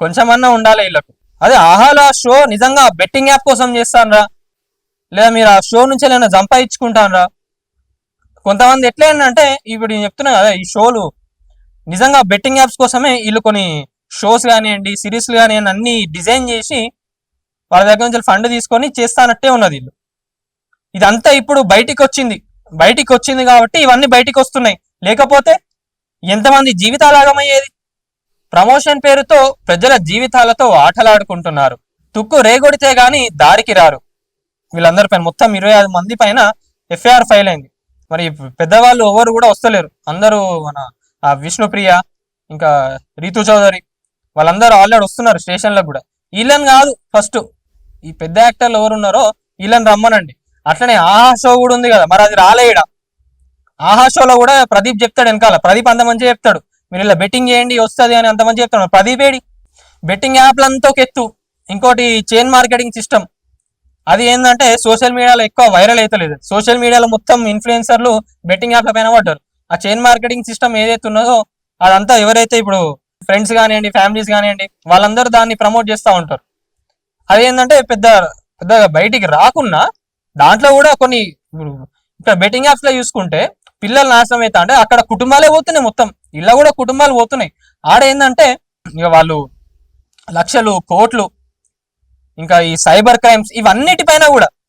కొంచెమన్నా ఉండాలి వీళ్ళకు. అదే ఆహాలో షో నిజంగా బెట్టింగ్ యాప్ కోసం చేస్తానరా? లేదా మీరు ఆ షో నుంచి ఏమైనా సంపాదించుకుంటానరా? కొంతమంది ఎట్లా అంటే ఇప్పుడు నేను చెప్తున్నా కదా ఈ షోలు నిజంగా బెట్టింగ్ యాప్స్ కోసమే వీళ్ళు కొన్ని షోస్ కానివ్వండి సిరీస్లు కానివ్వండి అన్ని డిజైన్ చేసి వాళ్ళ దగ్గర నుంచి ఫండ్ తీసుకొని చేస్తానట్టే ఉన్నది వీళ్ళు. ఇదంతా ఇప్పుడు బయటికి వచ్చింది. బయటికి వచ్చింది కాబట్టి ఇవన్నీ బయటికి వస్తున్నాయి. లేకపోతే ఎంతమంది జీవితాలాగమయ్యేది? ప్రమోషన్ పేరుతో ప్రజల జీవితాలతో ఆటలాడుకుంటున్నారు. తుక్కు రేగొడితే గాని దారికి రారు. వీళ్ళందరి పైన మొత్తం ఇరవై ఐదు మంది పైన ఎఫ్ఐఆర్ ఫైల్ అయింది. మరి పెద్దవాళ్ళు ఎవరు కూడా వస్తలేరు. అందరూ మన ఆ విష్ణుప్రియ ఇంకా రీతు చౌదరి వాళ్ళందరూ ఆల్రెడీ వస్తున్నారు స్టేషన్లకు కూడా. వీళ్ళని కాదు ఫస్ట్ ఈ పెద్ద యాక్టర్లు ఎవరు ఉన్నారో వీళ్ళని రమ్మనండి. అట్లనే ఆహా షో కూడా ఉంది కదా. మరి అది రాలేయడా ఆహా షోలో కూడా ప్రదీప్ చెప్తాడు వెనకాల. ప్రదీప్ అంత మంచిగా చెప్తాడు. మీరు ఇలా బెట్టింగ్ చేయండి వస్తుంది అని అంత మంది చెప్తున్నారు. ప్రదీప్ ఏడి? బెట్టింగ్ యాప్లంతా ఒక ఎత్తు. ఇంకోటి చైన్ మార్కెటింగ్ సిస్టమ్ అది ఏంటంటే సోషల్ మీడియాలో ఎక్కువ వైరల్ అవుతలేదు సోషల్ మీడియాలో మొత్తం ఇన్ఫ్లుయెన్సర్లు బెట్టింగ్ యాప్ల పైన పడ్డారు. ఆ చైన్ మార్కెటింగ్ సిస్టమ్ ఏదైతే ఉన్నదో అదంతా ఎవరైతే ఇప్పుడు ఫ్రెండ్స్ కానివ్వండి ఫ్యామిలీస్ కానివ్వండి వాళ్ళందరూ దాన్ని ప్రమోట్ చేస్తూ ఉంటారు. అది ఏంటంటే పెద్ద పెద్ద బయటికి రాకున్నా దాంట్లో కూడా కొన్ని ఇప్పుడు ఇక్కడ బెట్టింగ్ యాప్స్లో చూసుకుంటే పిల్లలు నాశనం అవుతా అంటే అక్కడ కుటుంబాలే పోతున్నాయి మొత్తం. ఇలా కూడా కుటుంబాలు పోతున్నాయి. ఆడ ఏంటంటే ఇక వాళ్ళు లక్షలు కోట్లు ఇంకా ఈ సైబర్ క్రైమ్స్ ఇవన్నిటిపైన కూడా